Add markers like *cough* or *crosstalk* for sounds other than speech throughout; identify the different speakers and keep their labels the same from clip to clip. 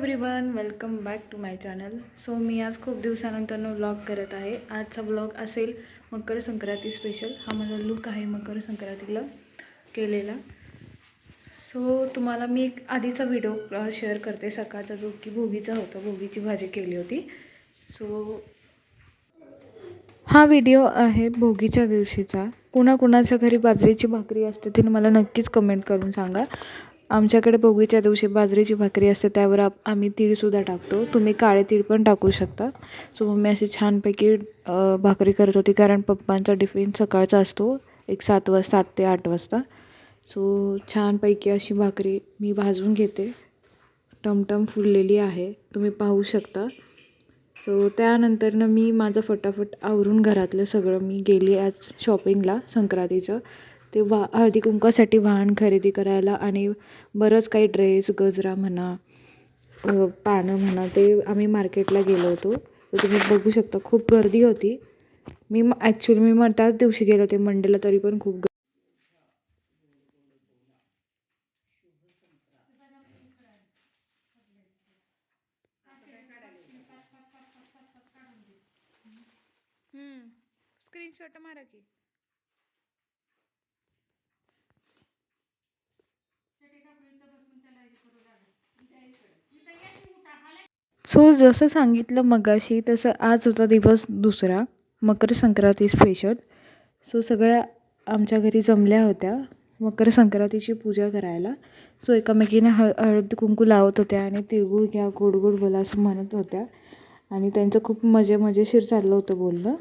Speaker 1: Everyone welcome back to my channel so मी आज खूप दिवसानंतरनं vlog करत आहे. आजचा व्लॉग असेल मकर संक्रांती स्पेशल हा माझा लुक आहे मकर संक्रांतीला केलेला. सो तुम्हाला मी एक आधीचा व्हिडिओ शेअर करते सकाळचा जो की भोगीचा होता. भोगीची भाजी केली होती. सो हा व्हिडिओ आहे भोगीच्या दिवशीचा. कुणाकुणाच्या घरी बाजरीची भाकरी असते तिने मला नक्कीच कमेंट करून सांगा. आमच्याकडे भोगीच्या दिवशी बाजरीची भाकरी असते त्यावर आप आम्ही तीळसुद्धा टाकतो. तुम्ही काळे तीळ पण टाकू शकता. सो मम्मी अशी छानपैकी भाकरी करत होती कारण पप्पांचा टिफिन सकाळचा असतो एक सात वाज सात ते आठ वाजता. सो छानपैकी अशी भाकरी मी भाजून घेते. टमटम फुललेली आहे तुम्ही पाहू शकता. सो त्यानंतरनं मी माझं फटाफट आवरून घरातलं सगळं मी गेली आज शॉपिंगला संक्रांतीचं. ते वा हळदी कुंकासाठी वाहन खरेदी करायला आणि बरंच काही ड्रेस गजरा म्हणा पानं म्हणा ते आम्ही मार्केटला गेलो होतो. तर तुम्ही बघू शकता खूप गर्दी होती. मी ॲक्च्युली मी मग त्याच दिवशी गेले होते मंडेला तरी पण खूप स्क्रीनशॉट मारा की. सो जसं सांगितलं मगाशी तसं आज होता दिवस दुसरा. मकर संक्रांती स्पेशल सो सगळ्या आमच्या घरी जमल्या होत्या मकर संक्रांतीची पूजा करायला. सो एकामेकीने हळ हळद कुंकू लावत होत्या आणि तिळगुळ घ्या गोड गोड बोला असं म्हणत होत्या. आणि त्यांचं खूप मजे मजेशीर चाललं होतं बोलणं.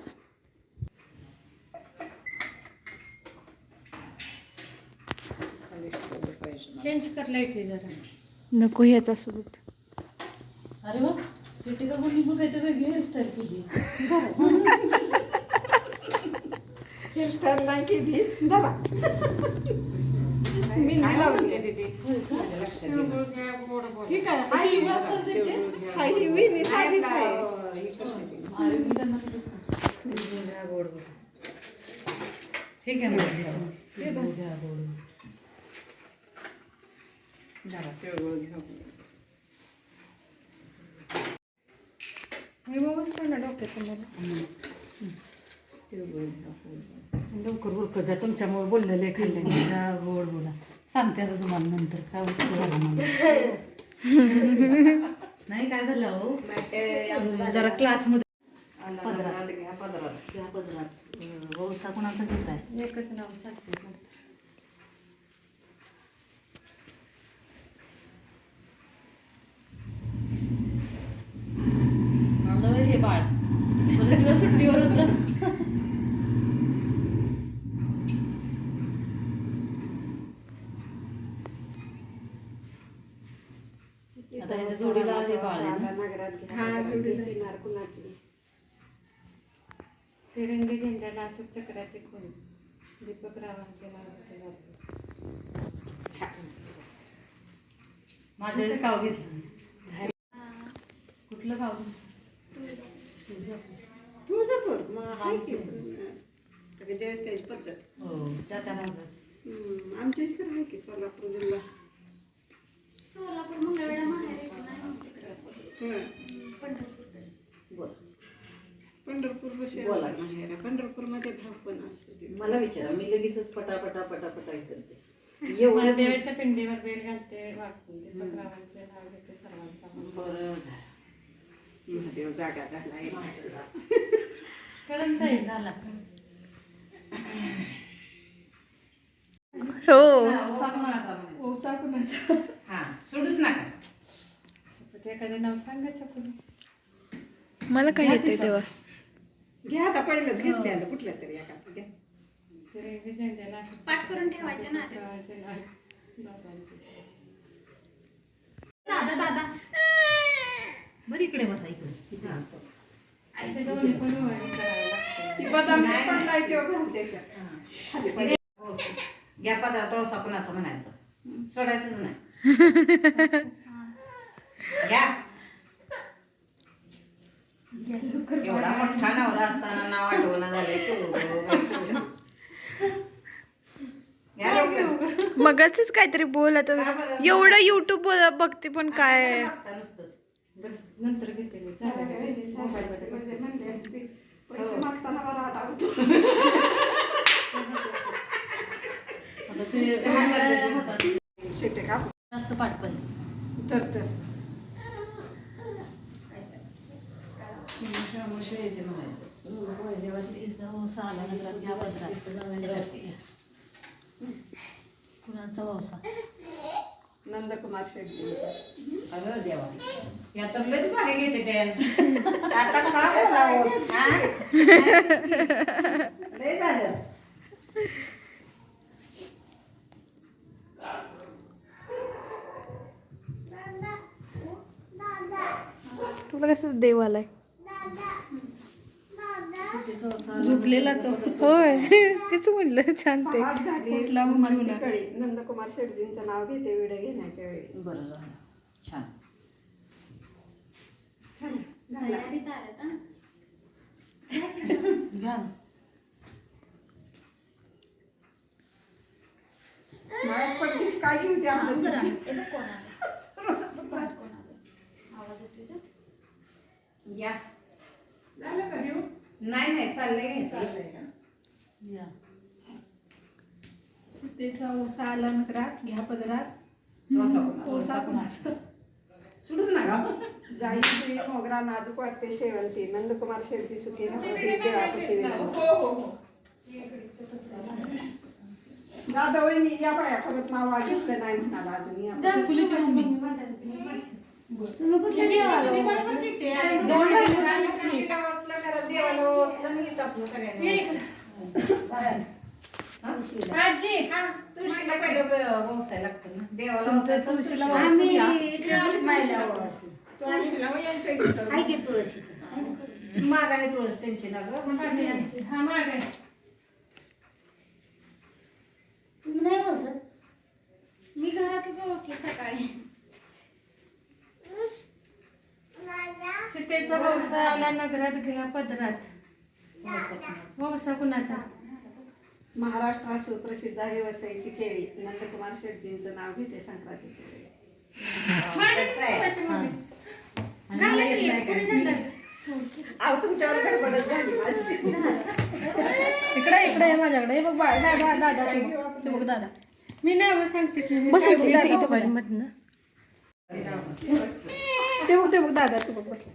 Speaker 1: नको ह्याचा सोबत
Speaker 2: अरे वा सिटी का कोणी बघ काहीतरी वेगळी हेअरस्टाईल केली.
Speaker 3: हेअरस्टाईल नाही केली. धरा. मी नाही लावली.
Speaker 2: ठीक आहे. आई ओळख तर त्याची?
Speaker 3: हा, ही विणी साधीच आहे.
Speaker 2: अरे मी त्यांना तसंच सांगते. ठीक आहे ना तिळगुळ घ्या, गोड.
Speaker 1: मी बघूच ना
Speaker 2: लवकर उरकत जा तुमच्यामुळे बोललेले खाल्ले गोड बोला. सांगते आता तुम्हाला नंतर. काय मला? नाही काय झालं हो जरा क्लासमध्ये पदरात. पदरात. व्यवस्था कोणाचा घेत आहे
Speaker 1: एकच नाव सांगते.
Speaker 2: आलं बाळ मला दिवस सुट्टीवर होतं. आता ह्याच्या जोडीला हे बाळ?
Speaker 3: हा जोडी राहणार कुणाची?
Speaker 1: तिरंगी झेंड्याला अशोक चक्राचे खून दीपक रावांचे नाव
Speaker 2: माझ्या काव घेतलं कुठलं काव
Speaker 3: तुळजापूर. मग आहे की? जयस त्याची पद्धत
Speaker 2: हो त्या त्या भागात
Speaker 3: हम्म, आमच्या इकडे आहे की सोलापूर जिल्हा. पंढरपूर बशी पंढरपूरमध्ये भाव पण असतो तिथे.
Speaker 2: मला विचारा मी लगेचच पटापटा पटापटा करते.
Speaker 1: मला देवाच्या पिंडीवर बेल घालते वाकून रावांचे नाव घेते सर्वांचा.
Speaker 2: बरं
Speaker 3: महादेव जागा
Speaker 1: जाईल झाला
Speaker 3: हो ओसा कुणाचा
Speaker 2: हा. सोडूच नका.
Speaker 1: ते एखादे नाव
Speaker 4: मला काय येते तेव्हा?
Speaker 3: घ्या आता पहिलंच घेतलेलं कुठलं तरी एका घ्या.
Speaker 5: पाठ करून ठेवायचे ना आधीच. दादा दादा.
Speaker 2: बरं इकडे बसा. घ्या पदार्थ असा कुणाचा म्हणायचं. सोडायचंच नाही. घ्या. एवढा मोठा नवरा असताना नाव आठवणं
Speaker 4: मगाच काहीतरी बोल आता? एवढं युट्यूब बघते पण काय?
Speaker 2: बघता नुसतंच
Speaker 5: नंतर घेते मी.
Speaker 3: पैसे. मागताना मला आठवतो शेटे का?
Speaker 5: जास्त पाठ पण.
Speaker 3: तर तर.
Speaker 5: कुणाचा वसा
Speaker 3: नंदकुमार शेट्टी.
Speaker 6: अगं देवा. या तर लयच भारी घेते ते. आता का *laughs* बोलावं? हा? लय झालं.
Speaker 4: तुला कसं देव आलाय? झोपलेला तो. होय. *laughs* तेच म्हटलं छान ते. कुठला.
Speaker 3: नंदकुमार शेटजींचं नाव घेते विडे घेण्याच्या वेळी.
Speaker 6: बरं झालं. छान.
Speaker 3: काय घेऊ द्या?
Speaker 6: या.
Speaker 3: झालं का घेऊ
Speaker 6: नाही नाही चाललंय घ्यायचं
Speaker 5: या
Speaker 3: त्याचा ओसा आला नकरात घ्या पदरात? ओसा कुणाचा सुरूच ना का जायची मोगरा नाजूक वाटते शेवंती नंदकुमार शेवटी सुखी दादा वहिनी या बाया परत नाव घेतलं नाही म्हणाला अजून
Speaker 6: आपलं सगळ्यांना. हा? हा, तुळशीला पहिलं ब- वसायला लागतं ना. देवाला
Speaker 5: तुळशीला
Speaker 6: तुळशीला
Speaker 5: वासून घ्या.
Speaker 3: तुळशीला मग यांच्या इथं.
Speaker 6: मागाने तुळस त्यांची ना गं
Speaker 7: मी घरातच बसले सकाळी
Speaker 5: सीतेचा वसा आला नगरात घ्या पदरात वसा कुणाचा
Speaker 3: महाराष्ट्रात सुप्रसिद्ध आहे वसईची केळी नंदकुमार शेटजींचं नाव घेते माझी.
Speaker 4: इकडे इकडे ये माझ्याकडे. बघ दादा दादा ते बघ. दादा.
Speaker 5: मी नाव सांगते की
Speaker 4: बस इथे इथे ते बघ ते बघ दादा तू बघ बसला.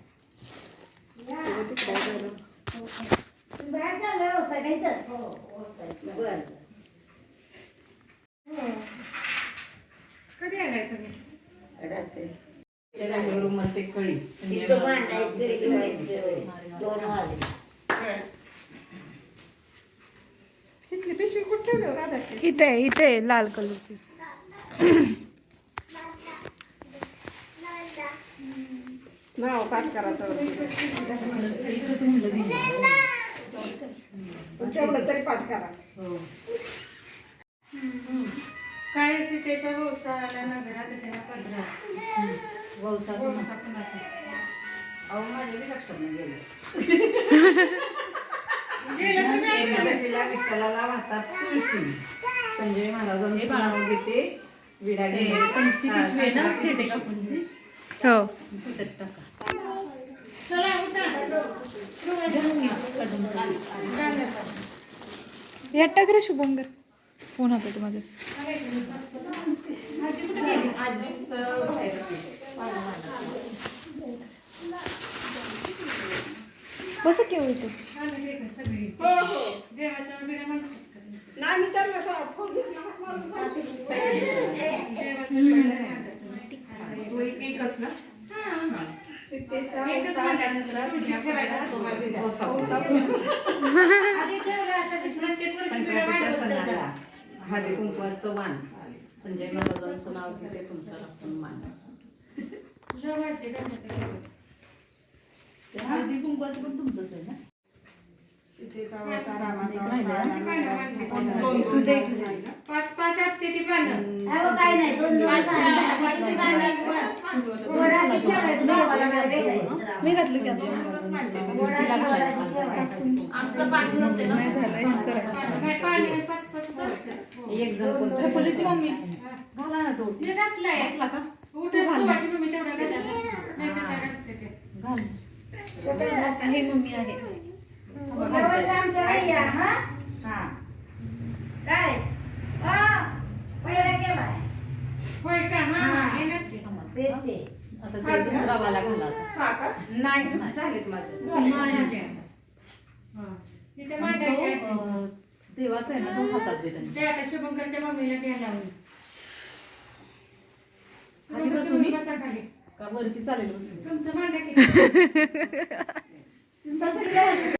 Speaker 5: कधी आलाय तुम्ही?
Speaker 6: कळी
Speaker 3: हो
Speaker 4: इथे इथे लाल कलरची.
Speaker 3: नाव पाठ करा तर पाठ करा.
Speaker 6: हो.
Speaker 5: काय सीतेचा वसा आला नगरात घ्या पदरात कुणाचा
Speaker 6: अहो माझ्या बी लक्षात नाही गेलं.
Speaker 5: गेलं
Speaker 6: वाहतात तुळशी. संजय महाराजांचं नाव घेते. विडा
Speaker 5: ते पंचवीस वे ना सीते कापूनची
Speaker 4: हो.
Speaker 5: टाका चला उठा धरून घ्या कदम घालायचा.
Speaker 4: यात टाक रे शुभंकर. फोन होता तू माझं. बस केव्हा इथे
Speaker 5: हे
Speaker 3: हो हो
Speaker 6: एकच ना?
Speaker 3: सीतेचा. *laughs*
Speaker 6: हळदी कुंकवाचं वाण. संजय महाराजांचं नाव घेते तुमचं रक्षण मान.
Speaker 5: हळदी कुंकवाचं पण तुमचंच आहे ना? तुझे- पाच पाच असते ती पानं
Speaker 7: काय नाही दोन.
Speaker 4: मी घातली की.
Speaker 5: आमचं पाणी नव्हतं ना.
Speaker 4: नाही झालंय ह्यांचं राहिलं.
Speaker 5: नाही, पाणी पाच पाच करतात.
Speaker 6: एक जण कोणतं
Speaker 5: छकुलीची मम्मी घाला ना तो. मी घातलाय. घातला का? उठे घालायची मम्मी तेवढा
Speaker 2: घाल.
Speaker 4: हे मम्मी आहे.
Speaker 7: नवस आमच्या हा? हा. काय. पहिला केलाय
Speaker 5: होय का हा येणार की
Speaker 7: तेच ते
Speaker 2: आता ते दुसरा वाला घाला आता.
Speaker 3: हा का
Speaker 5: नाही
Speaker 3: झालेत माझं
Speaker 5: तिथे मांडायचे
Speaker 2: देवाचा आहे ना तो हातात दे त्यांनी.
Speaker 5: ते आता शुभंकरच्या मम्मीला घ्यायला लावून
Speaker 2: खाली बसू मी?
Speaker 5: बसा खाली
Speaker 2: का वरती चालेल?
Speaker 5: तुमचं मांडा बस की.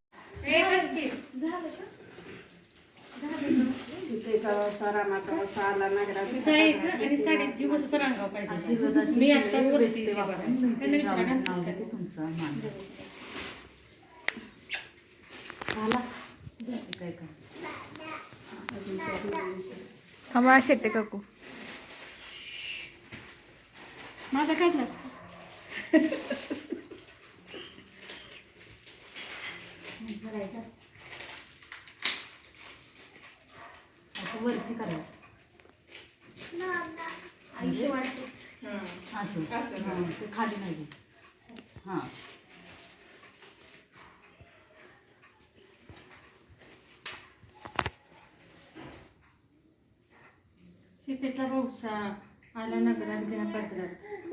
Speaker 5: मी आता
Speaker 2: वेळ
Speaker 5: वरती
Speaker 2: दिसते
Speaker 5: येते बघा.
Speaker 2: वाकून.
Speaker 5: त्यांना विचारा
Speaker 2: रामाचं
Speaker 5: घालतात
Speaker 2: नाव
Speaker 5: का?
Speaker 2: घेते तुमचं मान. झाला? जाते काय
Speaker 4: काढलास
Speaker 2: असं वरती करायचं. असं. हां, ते खाली नाही. हां.
Speaker 5: सीतेचा भाऊसा आला नगरात घ्या पदरात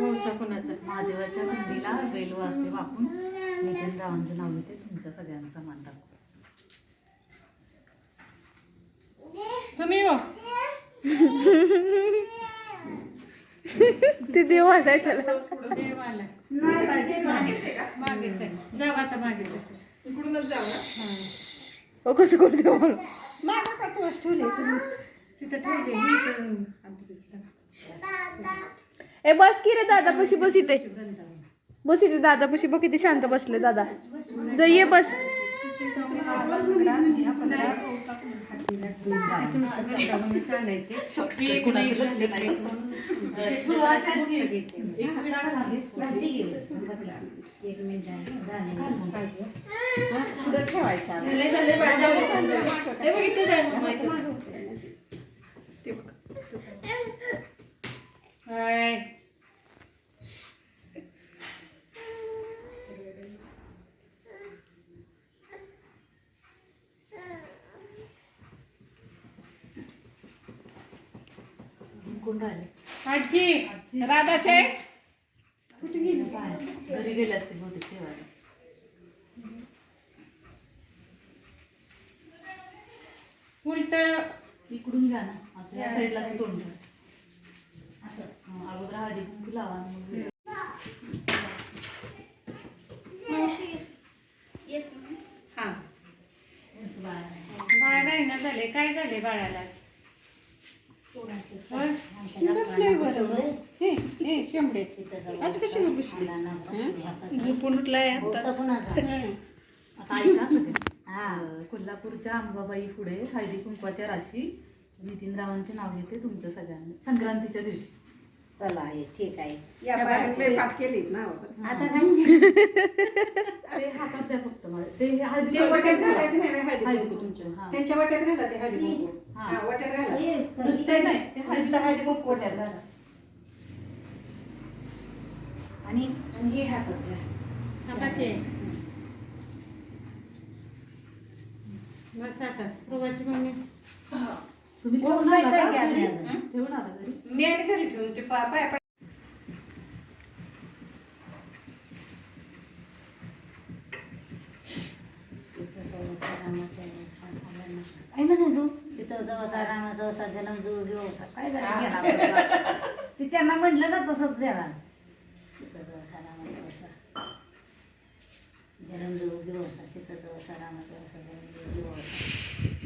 Speaker 5: भाऊसा कोणाचा?
Speaker 2: महादेवाच्या मंदिला बेल वाजते वाकून. नितीन रावांचं नाव घेते तुमच्या सगळ्यांचा मान
Speaker 5: हो
Speaker 1: ते देव आहे त्याला
Speaker 5: देवाला मागेच आहे. जाऊ आता मागे.
Speaker 3: इकडूनच जाऊ
Speaker 1: ओ कसं करू देव मला
Speaker 3: मागा का ठेवली तुम्ही
Speaker 5: तिथं आंबोलीची
Speaker 1: ए बस की रे दादा पशी बस इथे बस इथे दादा पशी बघ किती शांत बसले दादा. जर ये बस.
Speaker 3: ठेवायच्या
Speaker 2: जिंकून राहिले.
Speaker 5: आजी
Speaker 3: राधाचे?
Speaker 2: घरी गेले असते बहुतेक ठेवायला
Speaker 5: उलट
Speaker 2: इकडून घ्या ना. असं या साईडला असं तोंड. असं. हं, अगोदर हळदी कुंकू लावा आणि मग.
Speaker 5: हा.
Speaker 2: बाळा.
Speaker 5: बाळ ना झाले. काय झाले बाळाला होय?
Speaker 3: बसले बरं हे हे शेंबडे आज कशी बसली?
Speaker 1: झोपून उठलाय
Speaker 2: कोल्हापूरच्या अंबाबाई पुढे हळदी कुंकवाच्या राशी नितीन रावांचे नाव घेते तुमच्या सगळ्यांना. संक्रांतीच्या दिवशी.
Speaker 7: चला हे ठीक आहे. आता काय
Speaker 2: ते *laughs* हातात द्या फक्त मला. ते हळदी
Speaker 3: वट्यात घालायचं नाही
Speaker 2: हा.
Speaker 3: त्यांच्या वाट्यात घाला ते हळदी कुंकू.
Speaker 2: हा.
Speaker 3: वाट्यात घाला. नुसते नाही ते हळदी कुंकू वाट्यात घाला.
Speaker 7: आणि
Speaker 3: आणि हे हातात घ्या.
Speaker 5: आता ते बस आता प्रवाची मम्मी.
Speaker 2: तुम्ही ठेवून आला
Speaker 7: स्वयंपाक
Speaker 2: का?
Speaker 7: घ्या.
Speaker 2: हं? ठेवून आला घरी
Speaker 3: मी आणि घरी ठेवून ते पा- पाया पड-
Speaker 7: काय म्हणे तू? तिथं जवळचा रामाचा असा व्यवसा काय गेला बाबा. ते त्यांना म्हटलं ना तसंच द्याला जवळचा रामाचा असा जवळचा रामाचा असा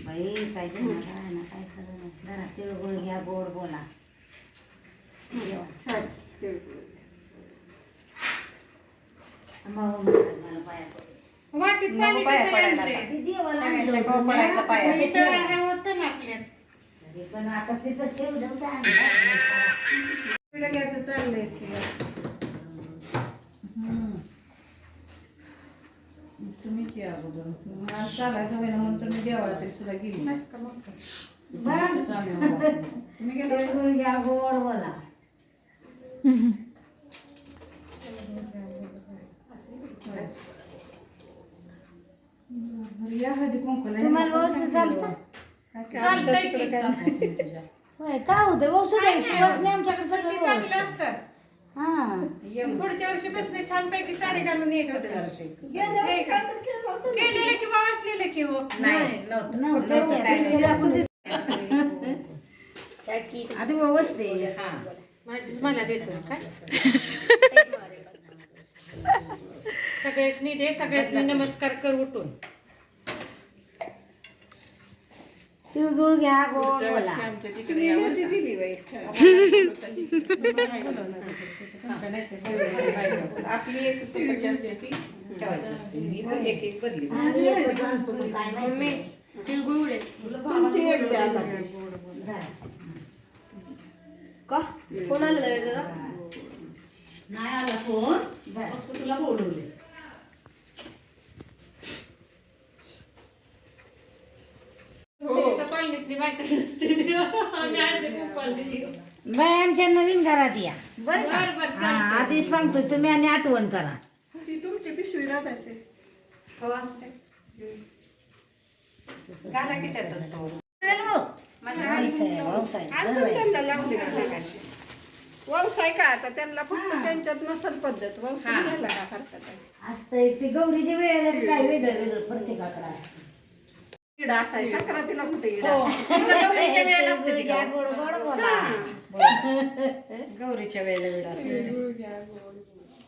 Speaker 7: बाई काय देणार? काय ना काय खरं नाही जरा तिळगुळ घ्या गोड बोला. मग मला पाया पडू.
Speaker 5: वाटीत
Speaker 3: नको
Speaker 5: पाणी
Speaker 3: पाया
Speaker 5: कसं
Speaker 3: पडायला
Speaker 5: आणलंय?
Speaker 3: आता.
Speaker 7: ते देवाला
Speaker 3: सगळ्यांच्या
Speaker 7: आणलं
Speaker 3: पाव
Speaker 7: होतं
Speaker 3: पडायचं
Speaker 7: ना.
Speaker 3: पाया.
Speaker 5: इथं राहणं होतं ना आपल्यात
Speaker 7: तरी पण आता तिथं ठेवलं होतं आणि
Speaker 3: तुला घ्यायचं चाललंय ते.
Speaker 4: तुम्हीच या अगोदर चालायचं होईना म्हणून तर मी देवाला तरी तुला गेली
Speaker 7: बरं.
Speaker 4: तुम्ही गेला
Speaker 7: घ्या गोड बोला
Speaker 2: या हळदी कुंकूला
Speaker 7: तुम्हाला व्यवस्थित चालतं
Speaker 5: चालतंय की.
Speaker 2: तुझ्या
Speaker 7: होय काय होतं आहे सुवासने आमच्याकडे सगळं
Speaker 5: चांगलं
Speaker 7: व्यवस्थित.
Speaker 5: असतं.
Speaker 7: हा.
Speaker 5: पुढच्या वर्षी बसले छानपैकी साडी घालून यायचं होतं. केलेलं किंवा वाचलेलं की हो? नाही नव्हतं.
Speaker 7: नव्हतं.
Speaker 5: काय
Speaker 7: आधी व्यवस्थित आहे.
Speaker 5: हा. माझी मला देतो. काय? सगळ्यासनी दे सगळ्यासनी नमस्कार कर उठून.
Speaker 7: तिळगुळ घ्या गोड बोला. *laughs*
Speaker 3: आपली एक सुपाची असते ती.
Speaker 5: पण एक एक बदली.
Speaker 3: तुमची एक द्या
Speaker 4: फोन का
Speaker 2: नाही आला फोन. फक्त तुला बोलवले
Speaker 5: इथं कॉलनीतली बायका नसते आम्ही आळते खूप कॉलनीतली.
Speaker 7: बाई आमच्या नवीन घरात या. बरं हा आधीच सांगतो तुम्ही आणि आठवण करा.
Speaker 3: ती तुमची पिशवी राहताची
Speaker 5: हो असते.
Speaker 7: व्यवसाय,
Speaker 3: का आता? त्यांना फक्त त्यांच्यात नसल पद्धत. व्यवसाय
Speaker 5: हा.
Speaker 3: का करतात?
Speaker 7: असतंय ते गौरीच्या वेळेला काय वेगळं वेगळं प्रत्येकाकडे असतं
Speaker 3: इडा असायचा संक्रांतीला कुठे इडा?
Speaker 5: हो. *laughs* तिचं गौरीच्या वेळेला असते ती
Speaker 7: घ्या,
Speaker 5: गौ-
Speaker 7: गोड गोड बोला. *laughs*
Speaker 5: गौरीच्या वेळेला वेळ असते.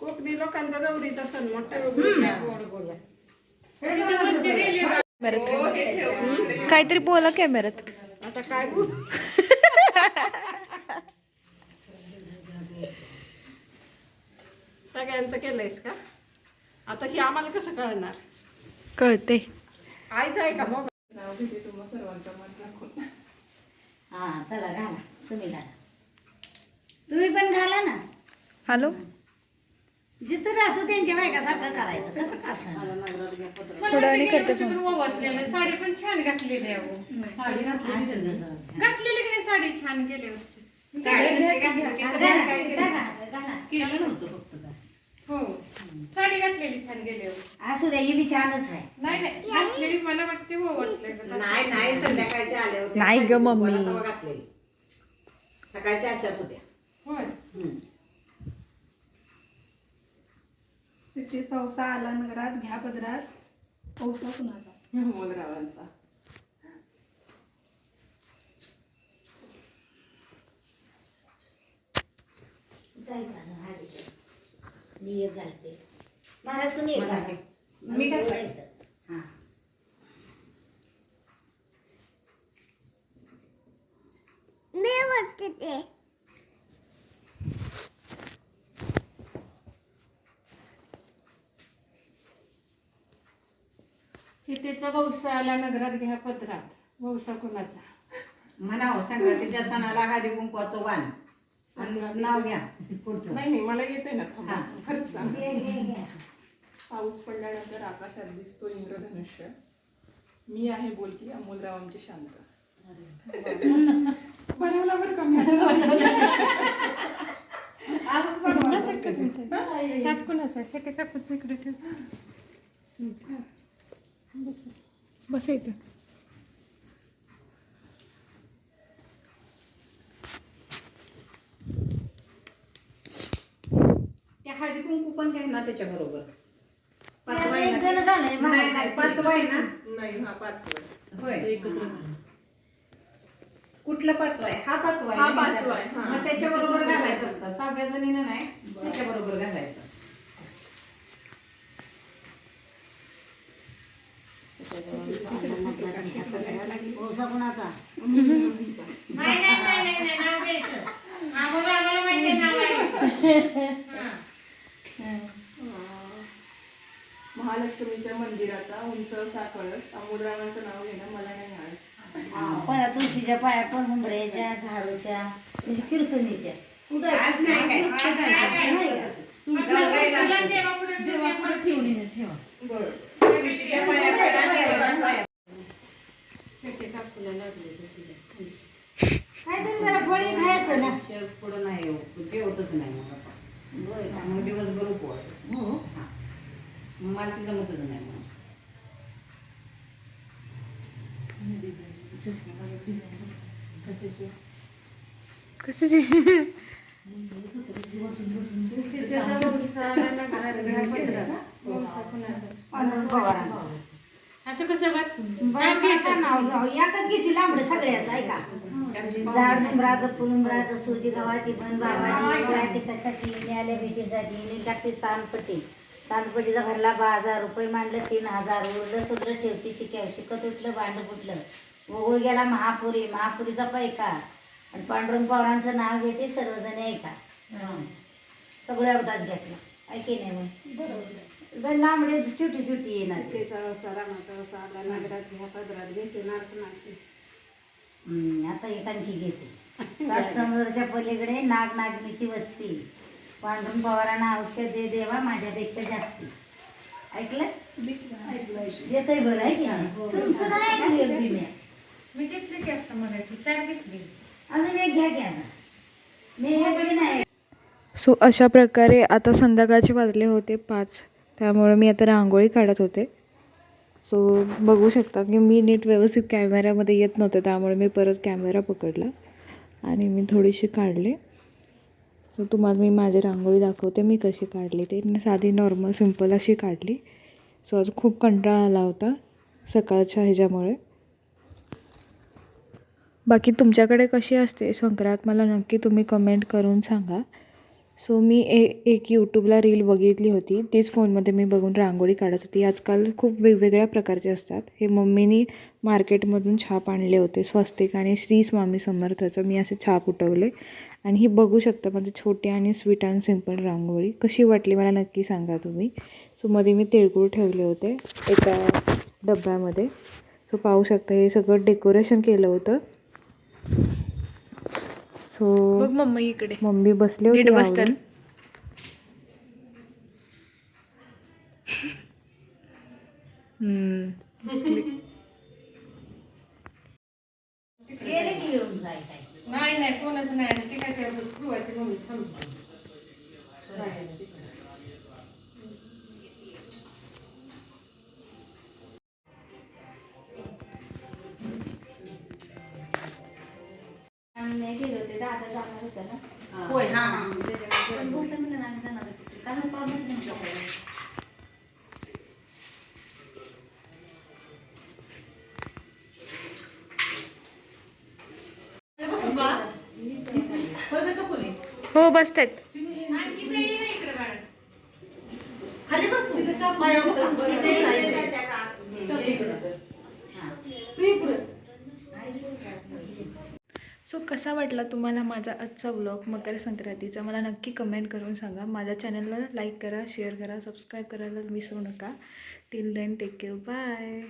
Speaker 3: कोकणी लोकांचा गौरीचा सण मोठा
Speaker 5: गोड गोड.
Speaker 1: कॅमेऱ्यात काहीतरी बोला कॅमेऱ्यात.
Speaker 3: आता काय बोल? *laughs* सगळ्यांचं केलंयस का? आता ही आम्हाला कसं कळणार?
Speaker 1: कळते
Speaker 3: आईचं आहे का मग
Speaker 7: हा चला घाला. तुम्ही घाला. तुम्ही पण घाला ना.
Speaker 1: हॅलो?
Speaker 7: जिथं राहतो त्यांच्या बायकासारखं करायचं कसं कसं
Speaker 1: थोड्या वेळाने करते.
Speaker 5: वाचलेलं साडी पण छान घातलेली आहे हो. साडी घातलेली. घातलेली की नाही साडी? छान गेले होते.
Speaker 7: घाला, घाला, घाला.
Speaker 5: केलं नव्हतं फक्त. हो. साडी घातलेली छान गेले होते
Speaker 7: असू द्या ही बी छानच आहे.
Speaker 5: नाही नाही घातलेली मला वाटते हो
Speaker 6: नाही नाही संध्याकाळचे आले होते
Speaker 1: नाही ग मम्मी.
Speaker 6: मला घातलेली. सकाळच्या अशाच होत्या.
Speaker 5: होय.
Speaker 4: पावसा आला नगरात घ्या पदरात. पावसा कुणाचा?
Speaker 3: मोगरावांचा
Speaker 7: काय हा. मी एक घालते. महाराज तुम्ही एक घाला
Speaker 5: मी घातलं.
Speaker 7: हा.
Speaker 5: सीतेचा वौसा आला नगरात घ्या पदरात. वौसा कुणाचा?
Speaker 6: म्हणावं संक्रांतीच्या सणाला हळदी कुंकवाचं वाण. आणि नाव घ्या. पुढचं.
Speaker 3: नाही नाही मला येते ना थांबा.
Speaker 6: हा.
Speaker 3: खरंच सांग.
Speaker 7: घे, घे, घे.
Speaker 8: पाऊस पडल्यानंतर आकाशात दिसतो इंद्रधनुष्य. मी आहे बोलकी अमोलराव आमचे शांत. बनवला बरं का मी
Speaker 5: त्यात कुणाचा? शेटे काकूच इकडे ठेव.
Speaker 1: बस.
Speaker 6: त्या हळदी कुंकू पण घ्या ना त्याच्या बरोबर
Speaker 7: त्याला एक जण घालाय महाराज काय
Speaker 6: पाचवा आहे ना?
Speaker 8: नाही हा
Speaker 6: कुठला पाचवा आहे? हा पाचवा आहे
Speaker 8: हा
Speaker 6: ना
Speaker 8: पाचवा आहे,
Speaker 6: त्याच्यात?
Speaker 8: हा.
Speaker 6: मग त्याच्या बरोबर घालायचं असतं. सहाव्या जणीनं नाही त्याच्या बरोबर घालायचं.
Speaker 7: पावसा कुणाचा
Speaker 5: नाही नाही नाही नाही नाही नाव घ्यायचं. आम्हाला आम्हाला माहिती आहे नाव आहे. *laughs* हा.
Speaker 8: महालक्ष्मीच्या मंदिराचा उंच कळस. अमोलरावांचं नाव घेणं मला नाही आवडत.
Speaker 7: पळा तुळशीच्या पाया पण हुंबऱ्याच्या झाडूच्या म्हणजे किरसुनीच्या. कुठं?
Speaker 6: आज नाही
Speaker 5: ठेवली.
Speaker 6: पाया पडा, देवाच्या पाया
Speaker 5: शेटे काकूला लागले होते.
Speaker 7: काहीतरी जरा फळी खायचं ना
Speaker 6: शेव पुढं नाही हो. जेवतच नाही मग आता. मग दिवसभर उपवास हा. मला ती जमतच नाही मग
Speaker 1: कशाची?
Speaker 2: असं कसं बघ
Speaker 7: यातच घेतली लांबड सगळ्याच ऐका. झाड सुजी बन बाबाची कशासाठी भेटीसाठी. निघाती सानपट्टी सानपट्टीचा भरला बाजार रुपये मांडलं तीन हजार. उरलं सुरलं ठेवती शिक्याव शिकत उठलं भांड फुटलं. ओघळ गेला महापुरी. महापुरीचा पैका. आणि पांडुरंग पवारांचं नाव घेते सर्वजण ऐका. सगळ्या अवतार घेतला. ऐके नाही मग? लांबडे छोटी छोटी येणार आता एक आणखी घेते. *laughs* सात समुद्राच्या पलीकडे नाग नागनीची वस्ती. पांडुरंग पवारांना औषध दे देवा माझ्यापेक्षा जास्ती. ऐकलं? येतंय बरं आहे की नाही? तुमचं नाही ऐकलं अगदी मी.
Speaker 2: मी घेतली की असतं मराठी चार घेतली.
Speaker 7: अजून एक घ्या की आता. मी एक नाही.
Speaker 1: सो अशा प्रकारे आता संध्याकाळचे वाजले होते पाच. त्यामुळे मी आता रांगोळी काढत होते. सो बघू शकता की मी नीट व्यवस्थित कॅमेऱ्यामध्ये येत नव्हतं त्यामुळे मी परत कॅमेरा पकडला आणि मी थोडीशी काढले. सो तुम्हाला मी माझी रांगोळी दाखवते मी कशी काढली ते. साधी नॉर्मल सिंपल अशी काढली. सो आज खूप कंटाळा आला होता सकाळच्या ह्याच्यामुळे. बाकी तुमच्याकडे कशी असते? संक्रांत मला नक्की तुम्ही कमेंट करून सांगा. सो मी ए एक यूट्यूबला रील बघितली होती. तीच फोनमध्ये मी बघून रांगोळी काढत होती. आजकाल खूप वेगवेगळ्या प्रकारचे असतात. हे मम्मीनी मार्केटमधून छाप आणले होते. स्वस्तिक आणि श्री स्वामी समर्थाचं मी असे छाप उठवले. आणि ही बघू शकता म्हणजे छोटी आणि स्वीट अँड सिंपल रांगोळी. कशी वाटली मला नक्की सांगा तुम्ही. सो मध्ये मी तिळगुळ ठेवले होते एका डब्यामध्ये. सो पाहू शकता हे सगळं डेकोरेशन केलं होतं. सो
Speaker 4: बघ मम्मा इकडे
Speaker 1: मम्मी बसले होते
Speaker 4: बस तर. *laughs*
Speaker 1: हम्म.
Speaker 6: पुढं.
Speaker 1: सो कसा वाटला तुम्हाला माझा आजचा व्लॉग मकर संक्रांतीचा? मला नक्की कमेंट करून सांगा. माझ्या चॅनलला लाईक करा शेअर करा सबस्क्राईब करायला विसरू नका. Till then take care bye